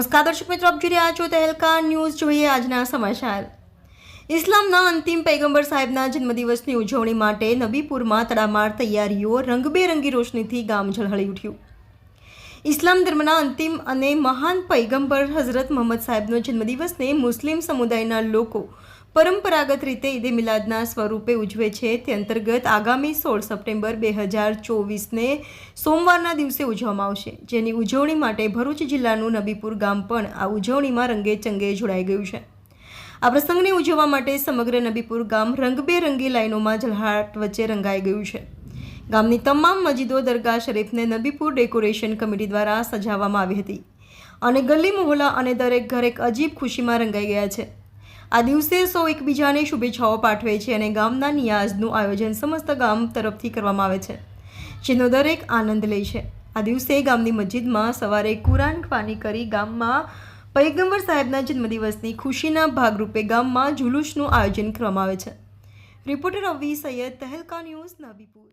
નમસ્કાર દર્શક મિત્રો, આપ જોઈ રહ્યા છો તહેલકા ન્યૂઝ. જોઈએ આજના સમાચાર. ઇસ્લામના અંતિમ પૈગંબર સાહેબના જન્મદિવસની ઉજવણી માટે નબીપુરમાં તડામાર તૈયારીઓ રંગબેરંગી રોશનીથી ગામ ઝળહળી ઉઠ્યું. ઇસ્લામ ધર્મના અંતિમ અને મહાન પૈગંબર હઝરત મોહમ્મદ સાહેબનો જન્મદિવસને મુસ્લિમ સમુદાયના લોકો પરંપરાગત રીતે ઈદે મિલાદના સ્વરૂપે ઉજવે છે. તે અંતર્ગત આગામી સોળ સપ્ટેમ્બર બે હજાર ચોવીસને સોમવારના દિવસે ઉજવવામાં આવશે. જેની ઉજવણી માટે ભરૂચ જિલ્લાનું નબીપુર ગામ પણ આ ઉજવણીમાં રંગે ચંગે જોડાઈ ગયું છે. આ પ્રસંગને ઉજવવા માટે સમગ્ર નબીપુર ગામ રંગબેરંગી લાઈનોમાં જલહાટ વચ્ચે રંગાઈ ગયું છે. ગામની તમામ મસ્જિદો, દરગાહ શરીફને નબીપુર ડેકોરેશન કમિટી દ્વારા સજાવવામાં આવી હતી. અને ગલી, મોહલ્લા અને દરેક ઘર એક અજીબ ખુશીમાં રંગાઈ ગયા છે. આ દિવસે સૌ એકબીજાને શુભેચ્છાઓ પાઠવે છે અને ગામના નિયાઝનું આયોજન સમસ્ત ગામ તરફથી કરવામાં આવે છે, જેનો દરેક આનંદ લે છે. આ દિવસે ગામની મસ્જિદમાં સવારે કુરાન ખવાની કરી ગામમાં પૈગંબર સાહેબના જન્મદિવસની ખુશીના ભાગરૂપે ગામમાં જુલુસનું આયોજન કરવામાં આવે છે. Reporter Avi Syed Tehelka news Nabipur.